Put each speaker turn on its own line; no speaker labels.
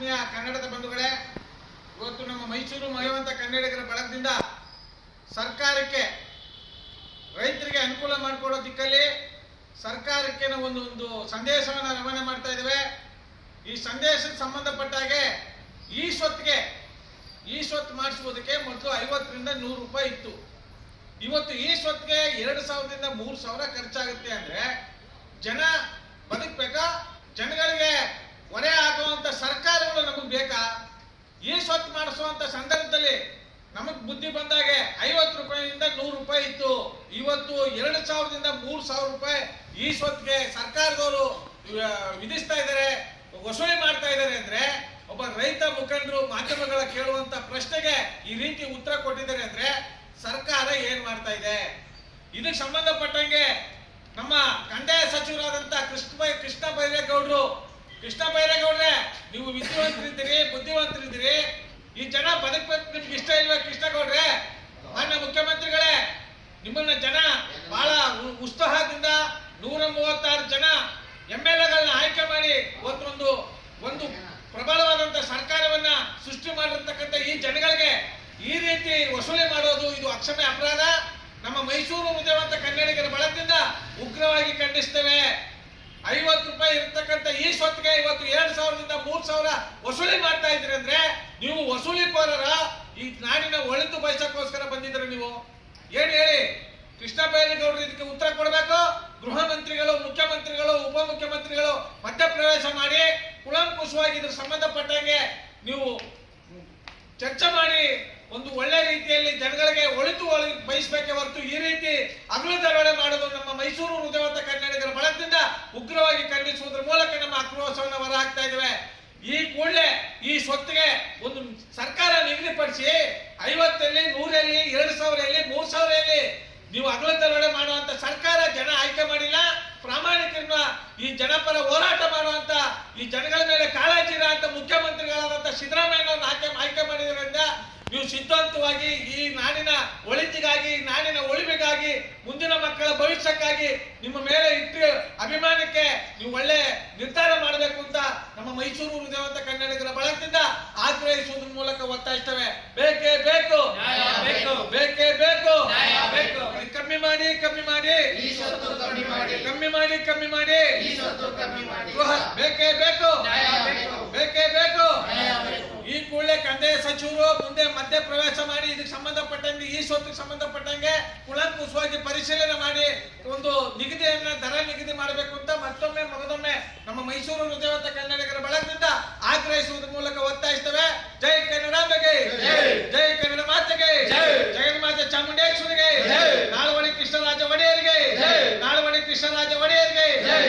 ಆತ್ಮೀಯ ಕನ್ನಡದ ಬಂಧುಗಳೇ, ಇವತ್ತು ನಮ್ಮ ಮೈಸೂರು ಮಯವಂತ ಕನ್ನಡಿಗರ ಬಳಗದಿಂದ ಸರ್ಕಾರಕ್ಕೆ ರೈತರಿಗೆ ಅನುಕೂಲ ಮಾಡಿಕೊಡೋ ದಿಕ್ಕಲ್ಲಿ ಸರ್ಕಾರಕ್ಕೆ ನಾವು ಒಂದು ಒಂದು ಸಂದೇಶವನ್ನು ರವಾನೆ ಮಾಡ್ತಾ ಇದ್ದೇವೆ. ಈ ಸಂದೇಶಕ್ಕೆ ಸಂಬಂಧಪಟ್ಟ ಹಾಗೆ ಈ ಸ್ವತ್ತಿಗೆ, ಈ ಸ್ವತ್ತು ಮಾಡಿಸುವುದಕ್ಕೆ ಮೊದಲು ಐವತ್ತರಿಂದ ನೂರು ರೂಪಾಯಿ ಇತ್ತು. ಇವತ್ತು ಈ ಸ್ವತ್ತಿಗೆ ಎರಡು ಸಾವಿರದಿಂದ ಮೂರು ಸಾವಿರ ಖರ್ಚಾಗುತ್ತೆ ಅಂದ್ರೆ ಜನ ಬದುಕಬೇಕಾ? ಜನಗಳಿಗೆ ಹೊರೆ ಆಗುವಂತ ಈ ಸ್ವತ್ತು ಸಂದರ್ಭದಲ್ಲಿ ನಮಗ್ ಬುದ್ಧಿ ಬಂದಾಗೆ ಐವತ್ತು ರೂಪಾಯಿಯಿಂದ ನೂರು ರೂಪಾಯಿ ಇತ್ತು. ಇವತ್ತು ಎರಡು ಸಾವಿರದಿಂದ ಮೂರು ಸಾವಿರ ರೂಪಾಯಿ ಈ ಸ್ವತ್ತಿಗೆ ಸರ್ಕಾರದವರು ವಿಧಿಸ್ತಾ ಇದ್ದಾರೆ ವಸೂಲಿ ಮಾಡ್ತಾ ಇದ್ದಾರೆ ಅಂದ್ರೆ ಒಬ್ಬ ರೈತ ಮುಖಂಡರು ಮಾಧ್ಯಮಗಳ ಕೇಳುವಂತ ಪ್ರಶ್ನೆಗೆ ಈ ರೀತಿ ಉತ್ತರ ಕೊಟ್ಟಿದ್ದಾರೆ ಅಂದ್ರೆ ಸರ್ಕಾರ ಏನ್ ಮಾಡ್ತಾ ಇದೆ? ಇದಕ್ಕೆ ಸಂಬಂಧಪಟ್ಟಂಗೆ ನಮ್ಮ ಕಂದಾಯ ಸಚಿವರಾದಂತ ಕೃಷ್ಣ ಕೃಷ್ಣ ಬೈರೇಗೌಡರು, ಕೃಷ್ಣ ಬೈರೇಗೌಡ್ರೆ, ನೀವು ವಿದ್ಯಾವಂತರಿದ್ದೀರಿ ಬುದ್ಧಿವಂತರಿದ್ದೀರಿ ಈ ಜನ ಬದುಕಬೇಕು ನಿಮ್ಗೆ ಇಷ್ಟ ಇಲ್ವಾ ಕೃಷ್ಣ ಗೌಡ್ರೆ ಮಾನ್ಯ ಮುಖ್ಯಮಂತ್ರಿಗಳೇ ನಿಮ್ಮನ್ನ ಜನ ಬಹಳ ಉತ್ಸಾಹದಿಂದ ನೂರ ಮೂವತ್ತಾರು ಜನ ಎಂ ಎಲ್ ಎಗಳನ್ನ ಆಯ್ಕೆ ಮಾಡಿ ಒಂದು ಒಂದು ಪ್ರಬಲವಾದಂತ ಸರ್ಕಾರವನ್ನ ಸೃಷ್ಟಿ ಮಾಡಿರ್ತಕ್ಕಂಥ ಈ ಜನಗಳಿಗೆ ಈ ರೀತಿ ವಸೂಲಿ ಮಾಡೋದು ಇದು ಅಕ್ಷಮ್ಯ ಅಪರಾಧ. ನಮ್ಮ ಮೈಸೂರು ಉದ್ಯಮಂತ ಕನ್ನಡಿಗರ ಬಳಗದಿಂದ ಉಗ್ರವಾಗಿ ಖಂಡಿಸ್ತೇವೆ. ಐವತ್ತು ರೂಪಾಯಿ ಇರ್ತಕ್ಕಂಥ ಈ ಸ್ವತ್ತಿಗೆ ಇವತ್ತು ಎರಡ್ ಸಾವಿರದಿಂದ ಮೂರ್ ಸಾವಿರ ವಸೂಲಿ ಮಾಡ್ತಾ ಇದ್ರಿ ಅಂದ್ರೆ ನೀವು ವಸೂಲಿಕೋರರ ಈ ನಾಡಿನ ಒಳಿತು ಬಯಸಕ್ಕೋಸ್ಕರ ಬಂದಿದ್ರೆ ನೀವು ಏನ್ ಹೇಳಿ ಕೃಷ್ಣ ಬೈರೇಗೌಡರು ಇದಕ್ಕೆ ಉತ್ತರ ಕೊಡಬೇಕು. ಗೃಹ ಮಂತ್ರಿಗಳು, ಮುಖ್ಯಮಂತ್ರಿಗಳು, ಉಪಮುಖ್ಯಮಂತ್ರಿಗಳು ಮಧ್ಯಪ್ರವೇಶ ಮಾಡಿ ಕುಳಂಕುಶವಾಗಿ ಇದ್ರ ಸಂಬಂಧಪಟ್ಟಂಗೆ ನೀವು ಚರ್ಚೆ ಮಾಡಿ ಒಂದು ಒಳ್ಳೆ ರೀತಿಯಲ್ಲಿ ಜನಗಳಿಗೆ ಒಳಿತು ಒಳಿ ಬಯಸಬೇಕೆ ಹೊರತು ಈ ರೀತಿ ಅಗಲು ದರೋಡೆ ಮಾಡೋದು ನಮ್ಮ ಮೈಸೂರು ಹೃದಯವಂತ ಕನ್ನಡಿಗರ ಬಳಕದಿಂದ ಉಗ್ರವಾಗಿ ಖಂಡಿಸುವುದರ ಮೂಲಕ ನಮ್ಮ ಆಕ್ರೋಶವನ್ನು ಹೊರಹಾಕ್ತಾ ಇದ್ದೇವೆ. ಈ ಕೂಡಲೇ ಈ ಸ್ವತ್ತಿಗೆ ಒಂದು ಸರ್ಕಾರ ನಿಗದಿಪಡಿಸಿ ಐವತ್ತಲ್ಲಿ ನೂರಲ್ಲಿ ಎರಡು ಸಾವಿರಲ್ಲಿ ಮೂರ್ ಸಾವಿರಲ್ಲಿ ನೀವು ಅಗಲ ದರೋಡೆ ಮಾಡುವಂತ ಸರ್ಕಾರ ಜನ ಆಯ್ಕೆ ಮಾಡಿಲ್ಲ ಪ್ರಾಮಾಣಿಕರನ್ನ ಈ ಜನಪರ ಹೋರಾಟ ಮಾಡುವಂತ ಈ ಜನಗಳ ಮೇಲೆ ಕಾಳಜಿ ಇರುವಂತ ಅಂತ ಮುಖ್ಯಮಂತ್ರಿಗಳಾದಂತ ಸಿದ್ದರಾಮಯ್ಯನವ್ರನ್ನ ಆಯ್ಕೆ ಆಯ್ಕೆ ಮಾಡಿದ್ರಿಂದ ನೀವು ಸಿದ್ಧಾಂತವಾಗಿ ಈ ನಾಡಿನ ಒಳಿತಿಗಾಗಿ ನಾಡಿನ ಉಳಿವಿಗಾಗಿ ಮುಂದಿನ ಮಕ್ಕಳ ಭವಿಷ್ಯಕ್ಕಾಗಿ ನಿಮ್ಮ ಮೇಲೆ ಇಟ್ಟು ಅಭಿಮಾನಕ್ಕೆ ನೀವು ಒಳ್ಳೆ ನಿರ್ಧಾರ ಮಾಡಬೇಕು ಅಂತ ನಮ್ಮ ಮೈಸೂರು ಹೃದಯವಂತ ಕನ್ನಡಿಗರ ಬಳಕದಿಂದ ಆಗ್ರಹಿಸುವುದ್ರ ಮೂಲಕ ಒತ್ತಾಯಿಸ್ತೇವೆ ಬೇಕೇ ಬೇಕು
ಬೇಕೇ ಬೇಕು.
ಬೇಕೇ ಬೇಕು
ನ್ಯಾಯ ಬೇಕು.
ಕಮ್ಮಿ ಮಾಡಿ ಕಮ್ಮಿ ಮಾಡಿ
ಈ ಸ್ವತ್ತು ಕಮ್ಮಿ ಮಾಡಿ
ಕಮ್ಮಿ ಮಾಡಿ. ಬೇಕೇ ಬೇಕು.
ಬೇಕು.
ಬೇಕೇ. ಈ ಕೂಡಲೇ ಕಂದಾಯ ಸಚಿವರು ಮುಂದೆ ಮಧ್ಯ ಪ್ರವೇಶ ಮಾಡಿ ಇದಕ್ಕೆ ಸಂಬಂಧಪಟ್ಟಂಗೆ ಈ ಸ್ವತ್ತಿಗೆ ಸಂಬಂಧಪಟ್ಟಂಗೆ ಕುಲಂಕುಷವಾಗಿ ಪರಿಶೀಲನೆ ಮಾಡಿ.